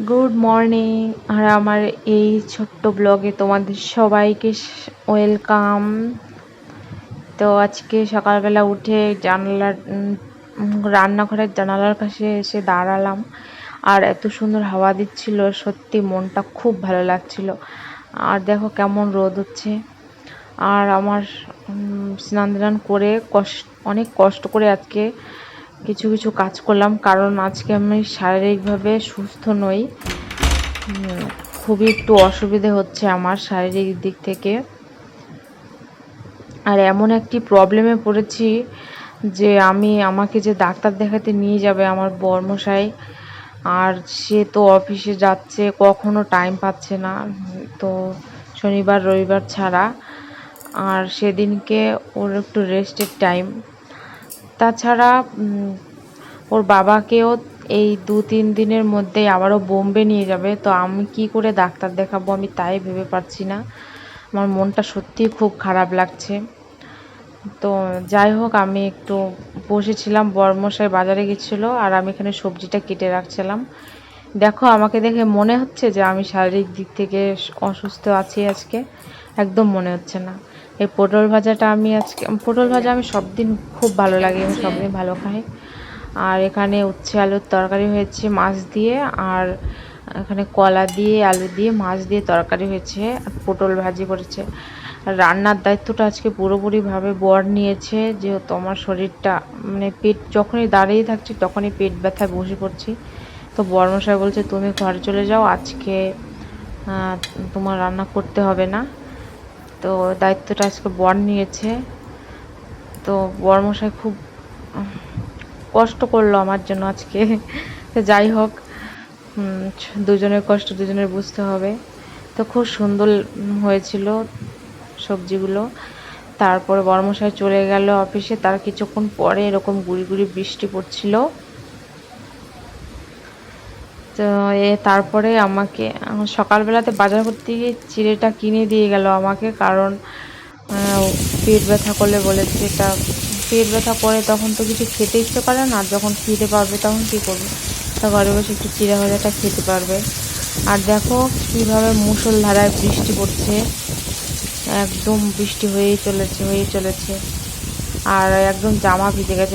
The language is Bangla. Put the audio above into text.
গুড মর্নিং আর আমার এই ছোট্ট ব্লগে তোমাদের সবাইকে ওয়েলকাম তো আজকে সকালবেলা উঠে জানালার রান্নাঘরের জানালার কাছে এসে দাঁড়ালাম। আর এত সুন্দর হাওয়া দিচ্ছিল, সত্যি মনটা খুব ভালো লাগছিল। আর দেখো কেমন রোদ হচ্ছে। আর আমার স্নান করে কষ্ট অনেক কষ্ট করে আজকে কিছু কিছু কাজ করলাম, কারণ আজকে আমি শারীরিকভাবে সুস্থ নই। খুবই একটু অসুবিধে হচ্ছে আমার শারীরিক দিক থেকে। আর এমন একটি প্রবলেমে পড়েছি যে আমি, আমাকে যে ডাক্তার দেখাতে নিয়ে যাবে আমার বর্মশাই, আর সে তো অফিসে যাচ্ছে, কখনো টাইম পাচ্ছে না। তো শনিবার, রবিবার ছাড়া, আর সেদিনকে ওর একটু রেস্টের টাইম তাছাড়া ওর বাবাকেও এই দু তিন দিনের মধ্যেই আবারও বোম্বে নিয়ে যাবে। তো আমি কি করে ডাক্তার দেখাবো আমি তাই ভেবে পারছি না। আমার মনটা সত্যিই খুব খারাপ লাগছে। তো যাই হোক, আমি একটু বসেছিলাম, বর্মশাই বাজারে গেছিল আর আমি এখানে সবজিটা কেটে রাখছিলাম। দেখো, আমাকে দেখে মনে হচ্ছে যে আমি শারীরিক দিক থেকে অসুস্থ আছি আজকে। একদম মনে হচ্ছে না। এই পটল ভাজাটা আমি আজকে পটল ভাজা আমি সব দিন খুব ভালো লাগে, আমি সব দিন ভালো খাই। আর এখানে উচ্ছে আলুর তরকারি হয়েছে মাছ দিয়ে, আর এখানে কলা দিয়ে, আলু দিয়ে মাছ দিয়ে তরকারি হয়েছে, আর পটল ভাজি করেছে। রান্নার দায়িত্বটা আজকে পুরোপুরিভাবে বর নিয়েছে, যেহেতু আমার শরীরটা মানে পেট যখনই দাঁড়িয়ে থাকছি তখনই পেট ব্যথায় বসে পড়ছি তো বর্মশাই বলছে, তুমি ঘরে চলে যাও, আজকে তোমার রান্না করতে হবে না। তো দায়িত্বটা আজকে বর নিয়েছে। তো বরমশাই খুব কষ্ট করল আমার জন্য আজকে। যাই হোক দুজনের কষ্ট দুজনের বুঝতে হবে। তো খুব সুন্দর হয়েছিল সবজিগুলো। তারপরে বর্মশাই চলে গেল অফিসে, তার কিছুক্ষণ পরে এরকম গুড়ি গুড়ি বৃষ্টি পড়ছিল। তো এ তারপরে আমাকে সকালবেলাতে বাজার করতে গিয়ে চিড়েটা কিনে দিয়ে গেল আমাকে কারণ পেট ব্যথা করলে বলেছে এটা, পেট ব্যথা করে তখন তো কিছু খেতে ইচ্ছে করে না যখন খিদে পারবে তখন কী করবে? তা ঘরে বসে একটু চিড়ে ভাজাটা খেতে পারবে। আর দেখো কীভাবে মুষলধারায় বৃষ্টি পড়ছে। একদম বৃষ্টি হয়েই চলেছে হয়েই চলেছে। আর একদম জামা ভিজে গেছে।